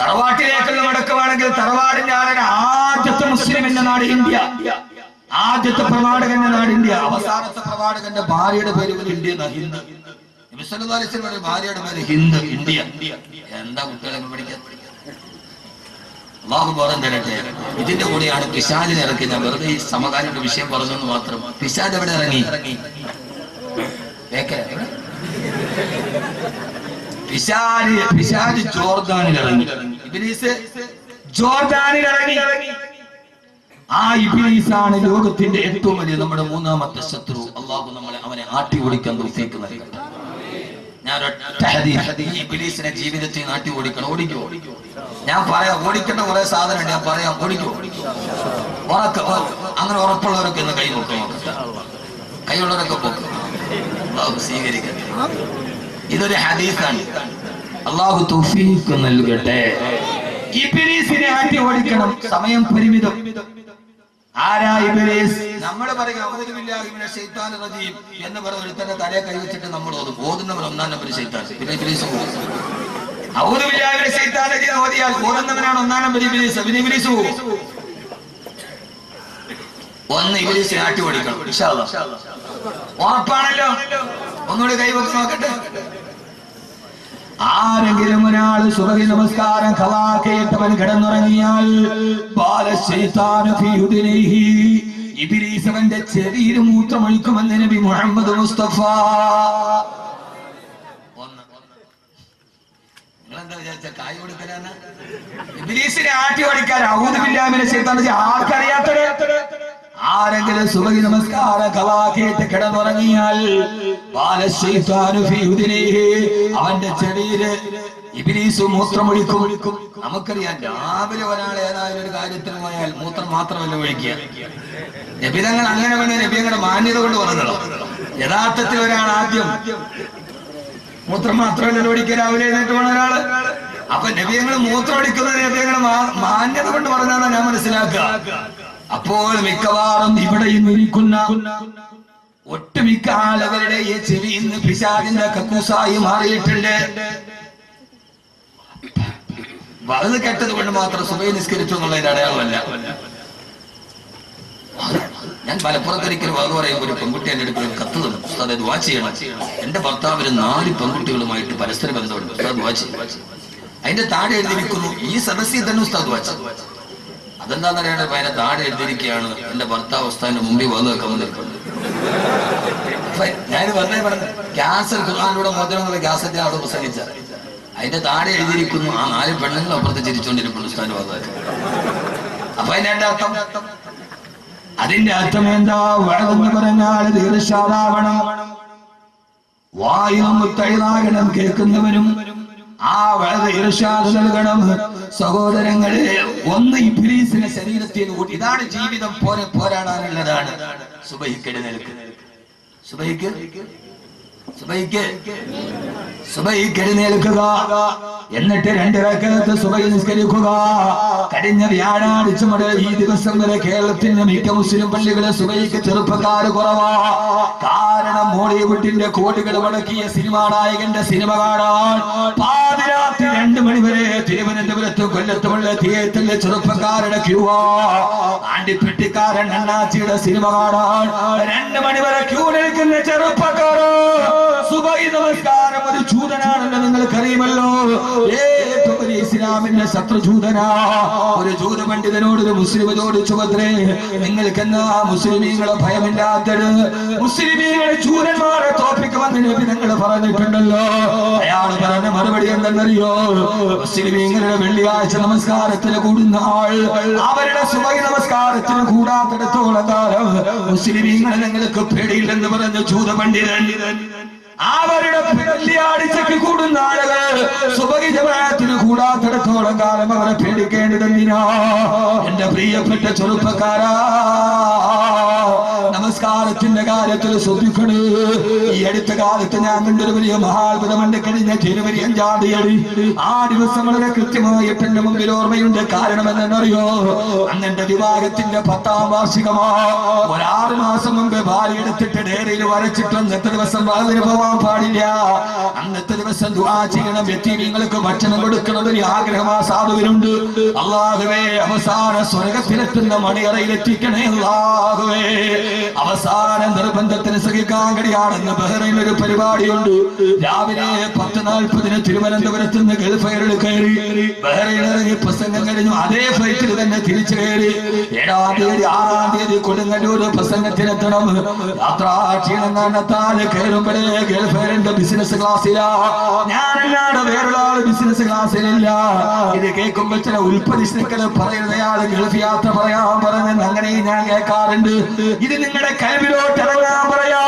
തറവാട്ടിലേക്കുള്ള മടക്കമാണെങ്കിൽ തറവാടിന്റെ ആളുടെ ആദ്യത്തെ മുസ്ലിം എന്ന നാട് ഇന്ത്യ. ആദ്യത്തെ പ്രവാടകന്റെ നാട് ഇന്ത്യ. അവസാനത്തെ പ്രവാടകന്റെ ഭാര്യയുടെ പേര് ഒരു ഇന്ത്യ ഹിന്ദ്. വസല്ലമയുടെ ഭാര്യയുടെ പേര് ഹിന്ദ് ഇന്ത്യ. എന്താ കുട്ടികളെ പഠിക്കാൻ? അള്ളാഹു ബോധം തരട്ടെ. ഇതിന്റെ കൂടെയാണ് പിശാചിനെ ഇറക്കി. ഞാൻ വെറുതെ ഈ സമകാലിക വിഷയം പറഞ്ഞെന്ന് മാത്രം. പിശാജ് എവിടെ ഇറങ്ങി? എവിടെ? പിശാജ് പിശാജ് ജോർദാനിൽ ഇറങ്ങി ഇബ്ലീസ് ജോർദാനിൽ ഇറങ്ങി ആ ഇബിലീസാണ് ലോകത്തിന്റെ ഏറ്റവും വലിയ നമ്മുടെ മൂന്നാമത്തെ ശത്രു. അള്ളാഹു നമ്മളെ അവനെ ആട്ടി ഓടിക്കാൻ തൗഫീക്ക് നൽകട്ടെ. ഞാൻ ഇബ്ലീസിനെ ജീവിതത്തിൽ നാട്ടി ഓടിക്കണം. ഓടിക്കോ? ഞാൻ പറയാം ഓടിക്കേണ്ട കുറെ സാധനം ഞാൻ പറയാം ഓടിക്കോ? ഉറക്ക അങ്ങനെ ഉറപ്പുള്ളവരൊക്കെ ഇന്ന് കൈ നോക്കാം. കൈയുള്ളവരൊക്കെ പോക്ക്. സ്വീകരിക്കട്ടെ. ഇതൊരു ഹദീസാണ്. അള്ളാഹു തൗഫീഖ് നൽകട്ടെ. ഇബ്ലീസിനെ ആട്ടി ഓടിക്കണം. സമയം പരിമിതം. ആരാ ഇബ്ലീസ്? നമ്മൾ പറയും ഔദുബില്ലാഹി മിനശ് ശൈത്താനിർ റജീം എന്ന് പറഞ്ഞ ഒരുത്തന്റെ തലയെ കൈവച്ചിട്ട് നമ്മൾ ഓതും. ഓതുന്നവർ ഒന്നാം നമ്പർ ശൈത്താൻ. പിന്നെ ഇബ്ലീസ് ഓതിയാൽ ഓതുന്നവനാണ് ഒന്നാം നമ്പർ ഇബ്ലീസ്. പിന്നെ ഇബ്ലീസ് ഒന്ന് ഇബ്ലീസിനെ ആട്ടി ഓടിക്കണം. ഉറപ്പാണല്ലോ? ഒന്നുകൂടി കൈവച്ച് നോക്കട്ടെ. ആരെങ്കിലും ഒരാൾ സുബഹി നമസ്കാരം ഖലാക്കയിട്ടവൻ കിടന്നുറങ്ങിയാൽ ബാലശൈത്താനു ഫീ ഉദുനൈഹി. ഇബ്ലീസ് അവന്റെ ചെവിയിൽ മൂത്രമൊഴിക്കുമെന്ന് നബി മുഹമ്മദ് മുസ്തഫ. നിങ്ങളെന്താ വിചാരിച്ച കായ് കൊടുക്കലാണ് ഇബ്ലീസിനെ ആട്ടി ഓടിക്കാൻ ഔദ്യമില്ലാമിനെ ചെയ്താൽ ആർക്കറിയാത്തത് ആരെങ്കിലും സുബഹി നമസ്കാര കലാക്കിയിട്ട് കിടന്നുറങ്ങിയാൽ. അവന്റെ ചെടിയിൽ ഇബിലീസ് മൂത്രമൊഴിക്കും. നമുക്കറിയാം രാവിലെ ഒരാൾ ഏതായാലും ഒരു കാര്യത്തിന് പോയാൽ മൂത്രം മാത്രമല്ല ഒഴിക്കുക. നബിതങ്ങൾ അങ്ങനെ വേണ്ട നബിയങ്ങളുടെ മാന്യത കൊണ്ട് പറഞ്ഞതോ യഥാർത്ഥത്തിൽ ഒരാൾ ആദ്യം മൂത്രം മാത്രമല്ല ഒഴിക്കുക രാവിലെ എഴുന്നേറ്റ് പോണ ഒരാൾ. അപ്പൊ നബിയങ്ങൾ മൂത്രം ഒഴിക്കുന്നത് നബിയങ്ങളുടെ മാന്യത കൊണ്ട് പറഞ്ഞാണ് ഞാൻ മനസ്സിലാക്കുക. അപ്പോൾ മിക്കവാറും ഇവിടെ ഇരിക്കുന്ന ഒട്ടുമിക്ക ആളുകളുടെ ഈ ചെവി ഇന്ന് പിശാചിന്റെ കക്കൂസായി മാറിയിട്ടുണ്ട്. വലത് കെട്ടത് കൊണ്ട് മാത്രം സുബൈ നിസ്കരിച്ചു എന്നുള്ളതിന്റെ അടയാളമല്ല. ഞാൻ മലപ്പുറത്തിരിക്കലും അത് പറയുമ്പോൾ ഒരു പെൺകുട്ടി എന്റെ അടുത്ത് കത്ത് തന്നു ഉസ്താദ് ചെയ്യണം. എന്റെ ഭർത്താവിന് നാല് പെൺകുട്ടികളുമായിട്ട് പരസ്പര ബന്ധമുണ്ട്. അതിന്റെ താഴെ എഴുതിയിരിക്കുന്നു ഈ സദസ്സിൽ തന്നെ ഉസ്താദ് അതെന്താന്ന് അറിയാണ്ട് അതിന്റെ താടി എഴുതിയിരിക്കുകയാണ്. എന്റെ ഭർത്താവ് ഉസ്താന്റെ മുമ്പിൽ വന്ന് വെക്കാൻ നിൽക്കുന്നത് ഞാൻ വെറുതെ പറഞ്ഞു ക്യാൻസർ ഖുർആാനിലൂടെ മോചനമുള്ള ക്യാസറ്റ് അവിടെ പ്രസംഗിച്ച. അതിന്റെ താടി എഴുതിയിരിക്കുന്നു. ആ നാല് പെണ്ണുങ്ങൾ അപ്പുറത്ത് ചിരിച്ചുകൊണ്ടിരിക്കുന്നു ഉസ്താന്റെ വന്നത് അപ്പൊ അതിന്റെ അർത്ഥം? അതിന്റെ അർത്ഥം എന്താ? വഴതെന്ന് പറഞ്ഞാൽ തീർച്ചയാവണം വായു മുത്തൈതാകണം കേൾക്കുന്നവരും ആ വളരെ ഇർഷാദ് നൽകണം. സഹോദരങ്ങളെ ഒന്ന് ഇബ്ലീസിനെ ശരീരത്തിൽ കൂട്ടി ഇതാണ് ജീവിതം പോരെ പോരാടാനുള്ളതാണ്. സുബഹിക്കടി നിൽക്ക് സുബഹിക്ക് സുബഹിക്ക് സുബഹിക്ക് എഴുന്നേൽക്കുക എന്നിട്ട് രണ്ട് സുബൈ നിസ്കരിക്കുക. കഴിഞ്ഞ വ്യാഴാഴ്ച മുതൽ ഈ ദിവസം വരെ കേരളത്തിന്റെ മിക്ക മുസ്ലിം പള്ളികളെ സുബഹിക്ക് ചെറുപ്പക്കാർ കുറവാ. കാരണം മോളിവുഡിന്റെ കോടികൾ മുടക്കിയ സിനിമാ നായകന്റെ സിനിമ കാണാൻ പാതിരാത്രി രണ്ടു മണിവരെ തിരുവനന്തപുരത്ത് കൊല്ലത്തുമുള്ള തിയേറ്ററിലെ ചെറുപ്പക്കാരുടെ ക്യൂവാ. ആണ്ടിപ്പെട്ടിക്കാരൻ അണ്ണാച്ചിയുടെ സിനിമ കാണാൻ രണ്ടു മണിവരെ ക്യൂ നിൽക്കുന്ന ചെറുപ്പക്കാരോ. സുബൈ നമസ്കാരം ഒരു ജൂതനാണെന്ന് നിങ്ങൾക്കറിയുമല്ലോ. ഏറ്റവും ഇസ്ലാമിന്റെ ശത്രുജൂതനാ. ഒരു ജൂത പണ്ഡിതനോട് ഒരു മുസ്ലിം ചോദിച്ചു പത്രേ നിങ്ങൾക്ക് എന്നാ മുസ്ലിമീങ്ങളെ ഭയമില്ലാത്തത്? മുസ്ലിമീങ്ങളെ ജൂതന്മാരെ തോപ്പിക്കുമെന്ന് നബി നിങ്ങൾ പറഞ്ഞിട്ടുണ്ടല്ലോ. അയാൾ പറഞ്ഞ മറുപടി എന്തെന്നറിയോ? മുസ്ലിമീങ്ങളുടെ വെള്ളിയാഴ്ച നമസ്കാരത്തിന് കൂടുന്ന ആൾ അവരുടെ സുബൈ നമസ്കാരത്തിന് കൂടാത്തിടത്തോളം കാലം മുസ്ലിമീങ്ങളെ നിങ്ങൾക്ക് പേടിയില്ലെന്ന് പറഞ്ഞ ജൂത പണ്ഡിതൻ. അവരുടെ ആളുകൾ സുബഹി കൂടാത്തിടത്തോളം കാലം അവരെ പേടിക്കേണ്ടതെന്തിനാ? എന്റെ പ്രിയപ്പെട്ട ചെറുപ്പക്കാരാ നമസ്കാരത്തിന്റെ കാര്യത്തിൽ ശ്രദ്ധിക്കണേ. ഈ അടുത്ത കാലത്ത് ഞാൻ കണ്ടൊരു വലിയ മഹാത്ഭുതമുണ്ട്. കഴിഞ്ഞ ജനുവരി അഞ്ചാം തീയതി. ആ ദിവസം വളരെ കൃത്യമായിട്ട് എന്റെ മുമ്പിൽ ഓർമ്മയുണ്ട്. കാരണം എന്തെന്നറിയോ അന്ന് എന്റെ വിവാഹത്തിന്റെ പത്താം വാർഷികമാ. ഒരാറ് മാസം മുമ്പ് ഭാര്യ എടുത്തിട്ട് ഡയറിയിൽ വരച്ചിട്ട് അന്നത്തെ ദിവസം വാതിന് പോവാൻ പാടില്ല. അന്നത്തെ ദിവസം ദുആ ചെയ്യണം വ്യക്തികൾക്ക് ഭക്ഷണം കൊടുക്കണം ഒരു ആഗ്രഹം ആ സാധുവിനുണ്ട്. അള്ളാഹുവേ അവസാന സ്വർഗത്തിലെത്തുന്ന മണിയറയിൽ എത്തിക്കണേ അള്ളാഹുവേ. അവസാന നിർബന്ധത്തിന് സഹിക്കാൻ കഴിയാണെന്ന് ബഹ്റൈൻ ഒരു പരിപാടിയുണ്ട്. രാവിലെ പത്ത് നാൽപ്പതിന് തിരുവനന്തപുരത്ത് നിന്ന് ഗൾഫ് കയറി ബഹ്റൈൻ ഇറങ്ങി പ്രസംഗം കഴിഞ്ഞു. അതേ ഫ്ലൈറ്റിൽ തന്നെ തിരിച്ചു കയറി ഏഴാം തീയതി ആറാം തീയതി കൊടുങ്ങല്ലൂർ പ്രസംഗത്തിനെത്തണം. യാത്രാ ക്ഷീണം കണ്ടെത്താൻ കയറുമ്പോഴേ ഗൾഫ് ബിസിനസ് ക്ലാസ്സിലാ ഞാനല്ലാതെ വേറൊരാൾ ബിസിനസ് ക്ലാസ്സിലില്ല ഇത് കേൾക്കുമ്പോൾ ചില ഉൽപ്പതിഷ്ണുക്കൾ പറയുന്നയാൾ ഗൾഫ് യാത്ര പറയാൻ പറഞ്ഞെന്ന് അങ്ങനെ ഞാൻ കേൾക്കാറുണ്ട്. ഇത് നിങ്ങളുടെ കഴിവിലോട്ട് ഇറങ്ങാൻ പറയാ.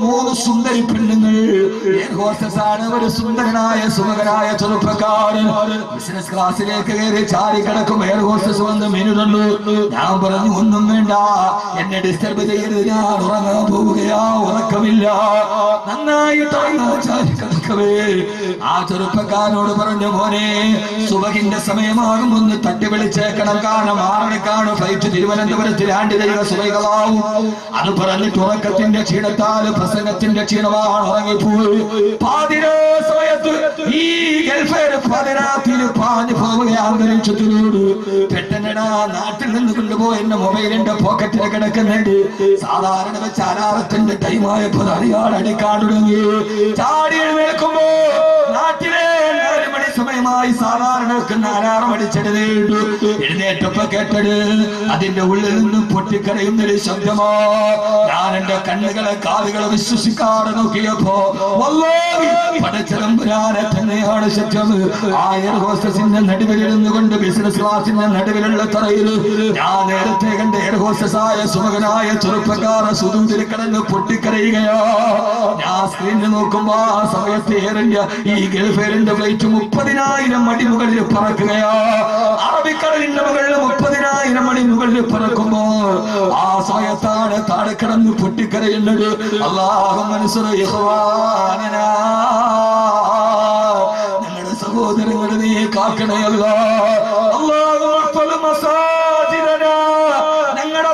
മൂന്ന് സുന്ദരി പെണ്ണുങ്ങൾ ആണ് ഒരു സുന്ദരനായ സുമകനായ ചെറുപ്പക്കാരൻ. ബിസിനസ് ക്ലാസ്സിലേക്ക് കയറി ചാരി കിടക്കും. എയർ ഹോസ്റ്റസ് വന്ന് മെനു ഞാൻ പറഞ്ഞു ഒന്നും വേണ്ട. എന്നെ ഡിസ്റ്റർബ് ചെയ്യരുത്. ഞാൻ ഉറങ്ങാൻ പോവുകയാ. ഉറക്കമില്ല. നന്നായിട്ട് ചാരി കിടക്കവേ ആ ചെറുപ്പക്കാരോട് പറഞ്ഞു പോലെ സുബഹിന്റെ സമയമാകും ഒന്ന് തട്ടി വിളിച്ചേക്കണം കാരണം ആറരക്കാണ് ഫ്ലൈറ്റ് തിരുവനന്തപുരത്ത് ലാൻഡ് ചെയ്യുക സുബൈകളാവും അത് പറഞ്ഞിട്ട് ഉറക്കത്തിന്റെ ക്ഷീണത്താൽ പ്രസംഗത്തിന്റെ ക്ഷീണമാണ് ഉറങ്ങിപ്പോയി. പാതിരോ സമയത്ത് ഈ ഗൾഫേര് പതിനാത്തിൽ പോവുക അന്തരീക്ഷത്തിനോട് പെട്ടെന്നടാ നാട്ടിൽ നിന്ന് കൊണ്ടുപോയി എന്റെ മൊബൈലിന്റെ പോക്കറ്റിൽ കിടക്കുന്നുണ്ട്. സാധാരണ വെച്ച് അലാറത്തിന്റെ ടൈമായപ്പോ അറിയാൻ അടിക്കാൻ തുടങ്ങി ചാടി എഴുന്നേൽക്കുമ്പോ നാട്ടിലെ സമയമായി സാധാരണ വെക്കുന്ന അലാറം അടിച്ചെടുത്തേണ്ടു എഴുന്നേറ്റപ്പോ കേട്ടത് അതിന്റെ ഉള്ളിൽ നിന്ന് നിന്നും പൊട്ടിക്കരയുന്നൊരു ശബ്ദമോ. ഞാൻ എന്റെ കണ്ണുകളെ കാതുകളെ വിശ്വസിക്കാതെ നോക്കിയപ്പോ പടച്ചതമ്പുരാനെ തന്നെയാണ് സത്യം ആ എയർ ഹോസ്റ്റസിന്റെ നടുവിലിരുന്നു കൊണ്ട് ബിസിനസ് ക്ലാസിന്റെ നടുവിലുള്ള തറയിൽ ഞാൻ നേരത്തെ കണ്ട എയർ ഹോസ്റ്റസ് ആയ സുമകനായ ചെറുപ്പക്കാര സുതൂതിൽ കിടന്ന് പൊട്ടിക്കരയുകയോ. ഞാൻ സ്ക്രീനിൽ നോക്കുമ്പോ ആ സമയത്ത് എയർ ഈ ഗൾഫ് ഫ്ലൈറ്റ് മുപ്പതിനായിരം അടി മുകളിൽ പറക്കുകയോ. അറബിക്കടലിന്റെ മുകളിൽ മുപ്പതിനായിരം അടി മുകളിൽ പറക്കുമ്പോ ആ സമയത്താണ് താഴെ കിടന്ന് പൊട്ടിക്കരയുന്നത്. അള്ളാഹു മനസ്സിലാ ഞങ്ങളുടെ സഹോദരങ്ങളെ നീ കാക്കണയല്ല മസാജിദനാ. ഞങ്ങളുടെ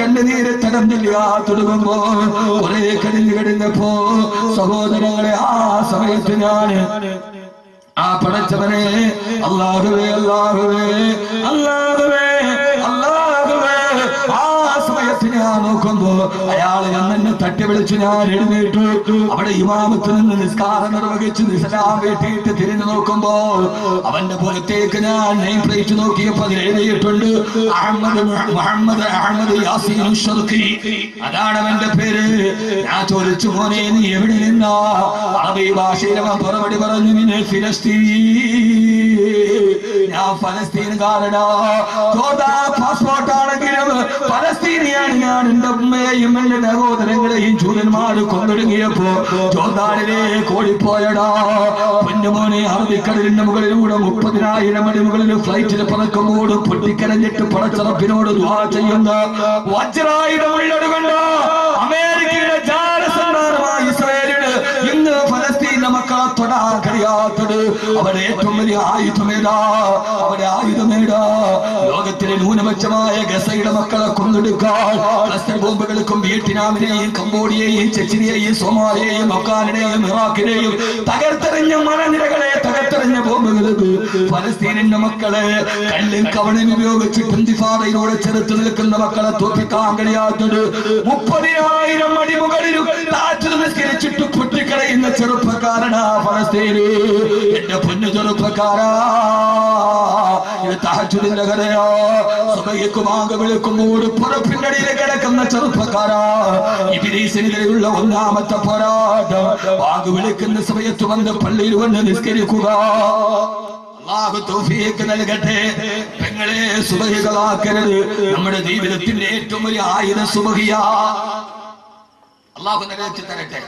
കണ്ണുനീര് തടഞ്ഞില്ല തുടങ്ങുമ്പോ സഹോദരങ്ങളെ ആ സമയത്ത് ഞാൻ ആ പടച്ചവനെ അള്ളാഹുവേ അള്ളാഹുവേ അള്ളാഹുവേ അയാൾ എന്നെ തട്ടി വിളിച്ച് ഞാൻ എഴുന്നേറ്റു. അവിടെ ഇമാമത്ത് നിന്ന് നിസ്കാരം നിർവഹിച്ച് നിസ്ലാം വീട്ടിയിട്ട് തിരിഞ്ഞു നോക്കുമ്പോൾ അവന്റെ പുറത്തേക്ക് ഞാൻ നെയിം പ്ലേറ്റ് നോക്കിയപ്പോ എഴുതിയിട്ടുണ്ട്. അഹമ്മദ് മുഹമ്മദ് അഹമ്മദ് യാസീൻ അതാണ് അവന്റെ പേര്. ഞാൻ ചോദിച്ചു മോനെ നീ എവിടെ നിന്നാ? അറബി ഭാഷയിൽ അവൻ മറുപടി പറഞ്ഞു നിന്നെ ഫിലസ്തീൻ. ഞാൻ ഫലസ്തീൻകാരനാ? പാസ്പോർട്ട് ആണെങ്കിലും ഫലസ്തീനിയാണ് ഞാൻ എന്റെ ഉമ്മയെയും എന്റെ സഹോദരങ്ങളെയും ചൂരന്മാര് കൊന്നൊടുങ്ങിയപ്പോ ജോർദാനിലേക്ക് ഓടിപ്പോയടാ പൊന്നുമോനെ അറബിക്കടലിന്റെ മുകളിലൂടെ മുപ്പതിനായിരം അടി മുകളിൽ ഫ്ലൈറ്റിൽ പറക്കുമ്പോൾ പൊട്ടിക്കരഞ്ഞിട്ട് പടച്ചറപ്പിനോട് ദ്വാ ചെയ്യുന്ന വജ്രായുധമുള്ളത് കൊണ്ട് അവിടെ ഏറ്റവും വലിയ ആയുധമേടാ അവിടെ ആയുധമേടാ ലോകത്തിലെ ന്യൂനപക്ഷമായ ഗസയുടെ മക്കളെ കൊന്നെടുക്കാൻ ബോംബുകൾക്കും വിയറ്റ്നാമിനെയും കംബോഡിയയെയും ചെച്ചിനെയും സോമാലിയെയും അഫ്ഗാനിനെയും ഇറാഖിനെയും തകർത്തെറിഞ്ഞ മലനിരകളെ തകർത്തെറിഞ്ഞ ബോംബുകൾക്ക് ഫലസ്തീനിന്റെ മക്കളെ കല്ലും കവണയും ഉപയോഗിച്ച് കുന്തിഫാറയിലൂടെ ചെറുത്ത് നിൽക്കുന്ന മക്കളെ തോപ്പിക്കാൻ കഴിയാത്തത് മുപ്പതിനായിരം അടി മുകളിൽ നിസ്കരിച്ചിട്ട് പൊട്ടിക്കളയുന്ന ചെറുപ്പക്കാരനാ ഫലസ്തീന്. എന്റെ പൊന്നു ചെറുപ്പക്കാരാ. തഹജുദിന്റെ കഥയോ സുബഹിക്കുമാകെ വിളിക്കുമ്പോൾ പുറപ്പിന്നടിയിൽ കിടക്കുന്ന ചെറുപ്പക്കാരാ. ഇബിലീസിനെതിരെയുള്ള ഒന്നാമത്തെ പോരാട്ടം. വാങ്ങ് വിളിക്കുന്ന സമയത്ത് വന്ന് പള്ളിയിൽ വന്ന് നിസ്കരിക്കുക. അള്ളാഹു തൗഫീഖ് നൽകട്ടെ. പെങ്ങളെ സുബഹികളാക്കരുത്. നമ്മുടെ ജീവിതത്തിന്റെ ഏറ്റവും വലിയ ആയുധ സുബഹിയ. അള്ളാഹു നിലനിർത്തി തരട്ടെ.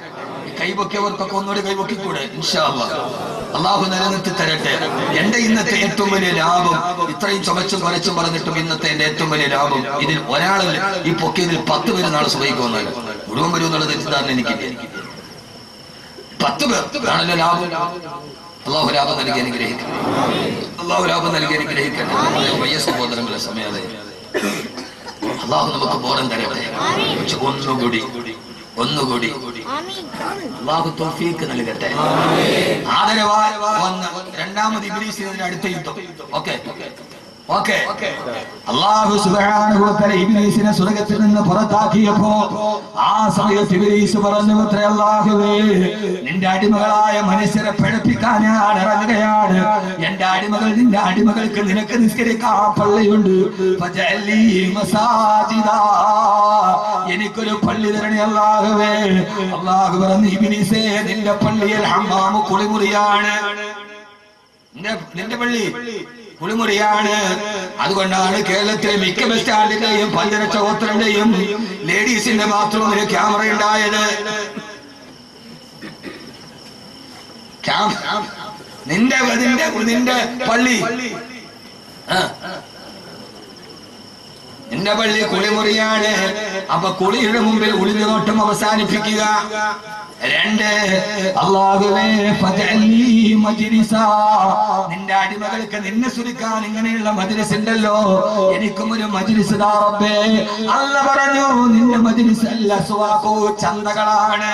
കൈപൊക്കിയവർക്കൊക്കെ ഒന്നുകൂടി കൈപൊക്കിക്കൂടെ ഇൻഷാ അല്ലാഹ്. അള്ളാഹു നിലനിർത്തി തരട്ടെ. എന്റെ ഇന്നത്തെ ഏറ്റവും വലിയ ലാഭം ഇത്രയും ചുമച്ചും കുറച്ചും പറഞ്ഞിട്ടും ഇന്നത്തെ എന്റെ ഏറ്റവും വലിയ ലാഭം ഇതിൽ ഒരാളിൽ ഈ പൊക്കിയതിൽ പത്ത് പേര് നാളെ സുബഹിക്കുമെന്നല്ല മുഴുവൻ വരും എന്നുള്ള തെറ്റിദ്ധാരണ എനിക്ക് പത്ത് പേർ ആണല്ലോ ലാഭം. അള്ളാഹു ലാഭം നൽകി അനുഗ്രഹിക്കട്ടെ. അള്ളാഹു ലാഭം നൽകി അനുഗ്രഹിക്കട്ടെ. വയ്യ സഹോദരങ്ങളെ സമയത്തെ അള്ളാഹു നമുക്ക് ബോധം തരട്ടെ. ഒന്നുകൂടി ഒന്നുകൂടി അള്ളാഹു തോഫീക്ക് നൽകട്ടെ. ആദരവാ ഒന്ന് രണ്ടാമത് ഇബ്രീസിന്റെ അടുത്ത യുദ്ധം ഓക്കെ? അള്ളാഹു ഇബ്ലീസിനെ സ്വർഗത്തിൽ നിന്ന് പുറത്താക്കിയപ്പോ ആ സമയത്ത് ഇബ്ലീസ് പറഞ്ഞു അത്രേ അല്ലാഹുവേ നിന്റെ അടിമകളായ മനുഷ്യരെ പഠിപ്പിക്കാൻ ഞാൻ ഇറങ്ങുകയാണ്. എന്റെ അടിമകൾ നിന്റെ അടിമകൾക്ക് നിനക്ക് നിസ്കരിക്കാൻ പള്ളിയുണ്ട്. എനിക്കൊരു പള്ളി തരണേ അള്ളാഹുവേ. അള്ളാഹു പറഞ്ഞു ഇബ്ലീസേ നിന്റെ പള്ളിയിൽ ഹമ്മാമു കുളിമുറിയാണ്. നിന്റെ പള്ളി. കുളിമുറിയാണ്. അതുകൊണ്ടാണ് കേരളത്തിലെ മിക്ക ബസ് സ്റ്റാൻഡിന്റെയും പഞ്ചരക്ഷ ഹോട്ടലിന്റെയും ലേഡീസിന്റെ ബാത്റൂമിൽ ക്യാമറ ഉണ്ടായത് നിന്റെ നിന്റെ നിന്റെ പള്ളി. നിന്റെ പള്ളി കുളിമുറിയാണ്. അപ്പൊ കുളിയുടെ മുമ്പിൽ ഒളിഞ്ഞു നോട്ടം അവസാനിപ്പിക്കുക. രണ്ട്. അള്ളാഹുവേ. നിന്റെ അടിമകൾക്ക് നിന്നെ സുരിക്കാൻ ഇങ്ങനെയുള്ള മജിലിസ് ഉണ്ടല്ലോ. എനിക്കും ഒരു മജിലിസ് താ റബ്ബേ. അല്ല പറഞ്ഞു നിന്റെ മജിലിസ് അല്ല സുവാക്കോ ചന്തകളാണ്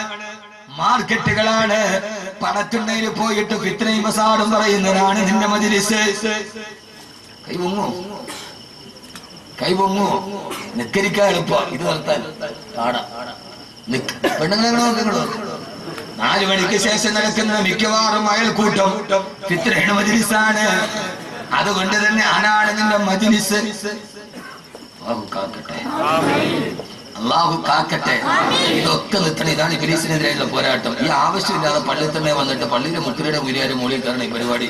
മാർക്കറ്റുകളാണ്. പണത്തുണ്ടയിൽ പോയിട്ട് ഫിത്രയും പ്രസാദം പറയുന്നതാണ് നിന്റെ മജ്ലിസ്. കൈ പൊങ്ങോ? കൈ പൊങ്ങോ? നിക്കരിക്കാൻ എളുപ്പം. ഇത് നിർത്താൻ. നിക്ക്. പെണ്ണുങ്ങളെ ഇങ്ങട് നാലു മണിക്ക് ശേഷം നടക്കുന്ന മിക്കവാറും അയൽക്കൂട്ടം ഫിത്രയുടെ മജിലിസാണ്. അതുകൊണ്ട് തന്നെ ആനാണ് നിന്റെ മജിലിസ്? അള്ളാഹു കാക്കട്ടെ. അള്ളാഹു കാക്കട്ടെ. ഇതൊക്കെ നിൽക്കണം. ഇതാണ് ഇബിലീസിനെതിരെയുള്ള പോരാട്ടം. ഈ ആവശ്യമില്ലാതെ പള്ളിയിൽ തന്നെ വന്നിട്ട് പള്ളിയിലെ മുക്കിലയുടെ മുരിയാരും മൂളിൽ കയറണം ഈ പരിപാടി.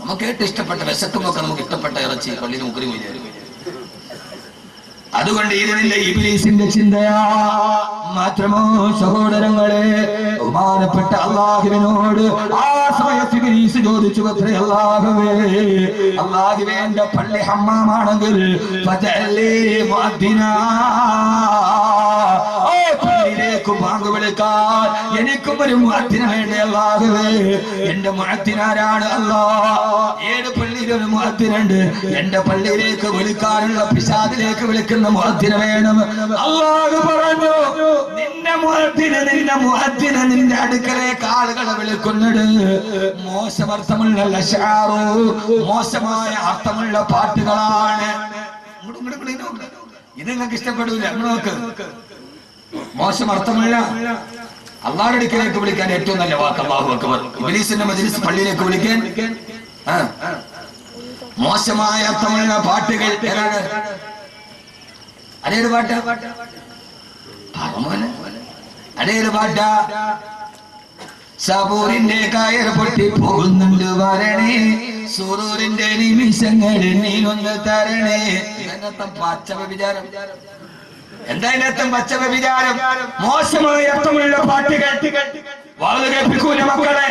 നമുക്ക് ഏറ്റവും ഇഷ്ടപ്പെട്ട വിശക്കുമ്പോൾ നമുക്ക് ഇഷ്ടപ്പെട്ട ഇറച്ചി പള്ളിയിൽ മുക്കരി മുരിയാരും അതുകൊണ്ട് ഇതിനില്ല ഇബിലീസിന്റെ ചിന്തയാ. മാത്രമോ സഹോദരങ്ങളെ ബഹുമാനപ്പെട്ട അള്ളാഹുവിനോട് ആ സമയത്ത് ഇബിലീസ് ചോദിച്ചു അത്രേ അള്ളാഹുവേ അള്ളാഹുവേ എന്റെ പള്ളി ഹമ്മാമാണെങ്കിൽ വിളിക്കാൻ എനിക്കും ഒരു മുഅദ്ദിന വേണ്ടി അള്ളാഹുവേ എന്റെ മുഅദ്ദിനാരാണ് അല്ലാ? ഏത് പള്ളിയിൽ ഒരു മുഅദ്ദിനുണ്ട് എന്റെ പള്ളിയിലേക്ക് വിളിക്കാനുള്ള പിശാദിലേക്ക് വിളിക്കുന്ന മുഅദ്ദിന വേണം. അള്ളാഹു പറഞ്ഞു നിന്റെ മുഅദ്ദിന നിന്റെ മുഅദ്ദിന നിന്റെ അടുക്കലേക്ക് ആളുകളെ വിളിക്കുന്നുണ്ട്. മോശമർത്ഥമുള്ള ലഷാറു മോശമായ അർത്ഥമുള്ള പാട്ടുകളാണ്. ഇത് നിങ്ങൾക്ക് ഇഷ്ടപ്പെടൂല. നോക്ക്. മോശം അർത്ഥമല്ല അള്ളാഹുടെ അടുക്കലേക്ക് വിളിക്കാൻ ഏറ്റവും നല്ല വാക്ക് അള്ളാഹു അക്ബർ. ഇബ്ലീസിന്റെ മജ്ലിസ് പള്ളിയിലേക്ക് വിളിക്കാൻ. മോശമായ അർത്ഥമുള്ള പാട്ടുകൾ ഏതാണ്? അതേത് പാട്ട്. പറമോനെ അതേത് പാട്ട. സബൂറിന്റെ കയർ പൊട്ടി പോകുന്നുണ്ട് വരണേ. സുറൂറിന്റെ നിമിഷങ്ങൾ നീനൊന്ന് തരണേ. ഇതിനകത്ത് വിചാരം വിചാരം. എന്താ അർത്ഥം? പച്ച വിചാരം. മോശമായ അർത്ഥമുള്ള പാട്ട് കേട്ട് വാൾ ഗപ്പിക്കൂല മക്കളെ?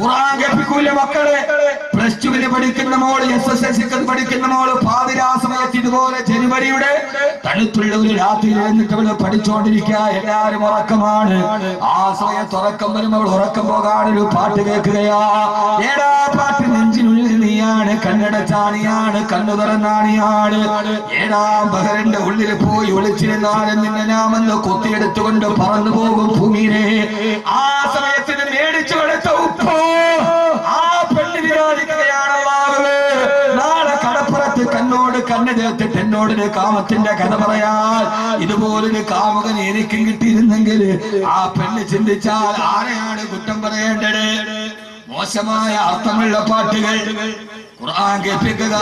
ഖുറാൻ ഗപ്പിക്കൂല മക്കളെ? പ്ലസ് ടുവിന് പഠിക്കുന്ന മോൾ എസ് എസ് എൽ സിക്ക് പഠിക്കുന്ന മോൾ പാതിരാ ഇതുപോലെ ജനുവരിയുടെ തണുത്തുള്ള ഒരു രാത്രിയിൽ അവൾ പഠിച്ചുകൊണ്ടിരിക്കുക എല്ലാരും ഉറക്കമാണ്. ആ സമയത്ത് ഉറക്കം വരുമ്പോൾ ഉറക്കം പോകാനൊരു പാട്ട് കേൾക്കുകയാ. ഏടാ പാട്ട് നെഞ്ചിനുള്ളിൽ നീയാണ് കണ്ണടച്ചാണിയാണ് കണ്ണു തുറന്നാണിയാണ് ഏഴാം ബഹറിന്റെ ഉള്ളിൽ പോയി ഒളിച്ചിരുന്നാലും നിന്നെ നാമെന്ന് കൊത്തിയെടുത്തുകൊണ്ട് പറന്നു പോകും ഭൂമിയിലെ. ആ സമയത്തിന് മേടിച്ചു കണ്ണോട് കണ്ണ് ചേർത്തിട്ട് എന്നോട് ഒരു കാമത്തിന്റെ കഥ പറയാൻ ഇതുപോലൊരു കാമുകൻ എനിക്കും കിട്ടിയിരുന്നെങ്കിൽ ആ പെണ്ണ് ചിന്തിച്ചാൽ ആരെയാണ് കുറ്റം പറയേണ്ടത്? മോശമായ അർത്ഥമുള്ള പാട്ടുകൾ ഖുർആൻ കേൾപ്പിക്കുക